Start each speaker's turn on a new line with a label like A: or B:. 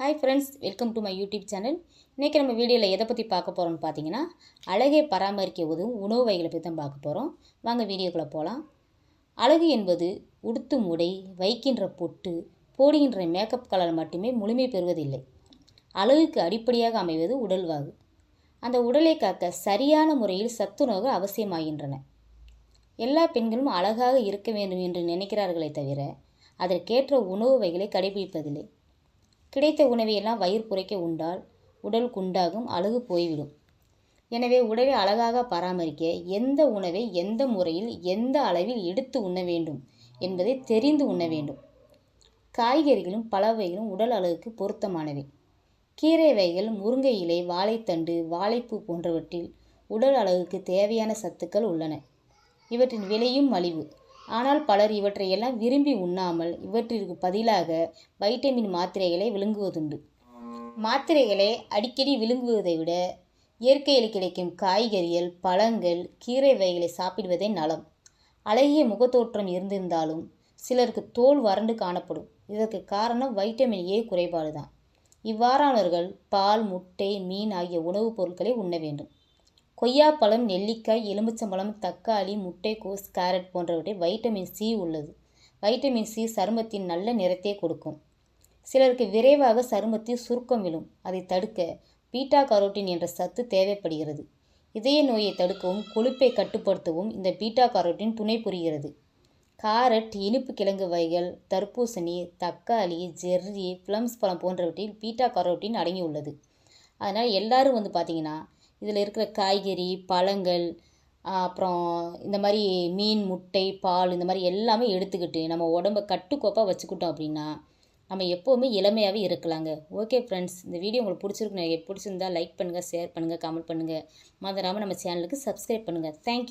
A: Hi friends welcome to my YouTube channel இன்றைக்கி நம்ம வீடியோவில் எதை பற்றி பார்க்க போகிறோம்னு பார்த்தீங்கன்னா அழகை பராமரிக்க உதவும் உணவு வகைகளை பற்றி தான் பார்க்க போகிறோம் வாங்க வீடியோக்குள்ளே போகலாம் அழகு என்பது உடுத்தும் உடை வைக்கின்ற பொட்டு போடுகின்ற மேக்கப் கலர் மட்டுமே முழுமை பெறுவதில்லை. அழகுக்கு அடிப்படையாக அமைவது உடல்வாகு அந்த உடலை காக்க சரியான முறையில் சத்துணவு அவசியமாகின்றன. எல்லா பெண்களும் அழகாக இருக்க வேண்டும் என்று நினைக்கிறார்களே தவிர அதற்கேற்ற உணவு வகைகளை கடைபிடிப்பதில்லை. கிடைத்த உணவையெல்லாம் வயிறு புரைக்க உண்டால் உடல் குண்டாகும் அழகு போய்விடும். எனவே உடலை அழகாக பராமரிக்க எந்த உணவை எந்த முறையில் எந்த அளவில் எடுத்து உண்ண வேண்டும் என்பதை தெரிந்து உண்ண வேண்டும். காய்கறிகளும் பல வகைகளும் உடல் அளவுக்கு பொருத்தமானவை. கீரை வகைகள் முருங்கை இலை வாழைத்தண்டு வாழைப்பூ போன்றவற்றில் உடல் அளவுக்கு தேவையான சத்துக்கள் உள்ளன. இவற்றின் விலையும் மலிவு. ஆனால் பலர் இவற்றையெல்லாம் விரும்பி உண்ணாமல் இவற்றிற்கு பதிலாக வைட்டமின் மாத்திரைகளை விழுங்குவதுண்டு. மாத்திரைகளை அடிக்கடி விழுங்குவதை விட இயற்கையில் கிடைக்கும் காய்கறிகள் பழங்கள் கீரை வகைகளை சாப்பிடுவதே நலம். அழகிய முகத்தோற்றம் இருந்திருந்தாலும் சிலருக்கு தோல் வறண்டு காணப்படும். இதற்கு காரணம் வைட்டமின் ஏ குறைபாடு தான் இவ்வாறானவர்கள் பால் முட்டை மீன் ஆகிய உணவுப் பொருட்களை உண்ண வேண்டும். கொய்யாப்பழம் நெல்லிக்காய் எலுமிச்சம்பழம் தக்காளி முட்டைக்கோஸ் கேரட் போன்றவற்றில் வைட்டமின் சி உள்ளது. வைட்டமின் சி சருமத்தின் நல்ல நிறத்தை கொடுக்கும். சிலருக்கு விரைவாக சருமத்தில் சுருக்கம் விழும். அதை தடுக்க பீட்டா கரோட்டின் என்ற சத்து தேவைப்படுகிறது. இதய நோயை தடுக்கவும் கொழுப்பை கட்டுப்படுத்தவும் இந்த பீட்டா கரோட்டின் துணை புரிகிறது. காரட் இனிப்பு கிழங்கு வகைகள் தர்பூசணி தக்காளி ஜெர்ரி பிளம்ஸ் பழம் போன்றவற்றில் பீட்டா கரோட்டின் அடங்கியுள்ளது. அதனால் எல்லாரும் வந்து பார்த்திங்கன்னா இதில் இருக்கிற காய்கறி பழங்கள் அப்புறம் இந்த மாதிரி மீன் முட்டை பால் இந்த மாதிரி எல்லாமே எடுத்துக்கிட்டு நம்ம உடம்ப கட்டுக்கோப்பாக வச்சுக்கிட்டோம் அப்படின்னா நம்ம எப்போவுமே இளமையாகவே இருக்கலாங்க. ஓகே ஃப்ரெண்ட்ஸ் இந்த வீடியோ உங்களுக்கு பிடிச்சிருக்கு பிடிச்சிருந்தா லைக் பண்ணுங்கள் ஷேர் பண்ணுங்கள் கமெண்ட் பண்ணுங்கள் மறந்துடாமல் நம்ம சேனலுக்கு சப்ஸ்கிரைப் பண்ணுங்கள் தேங்க்யூ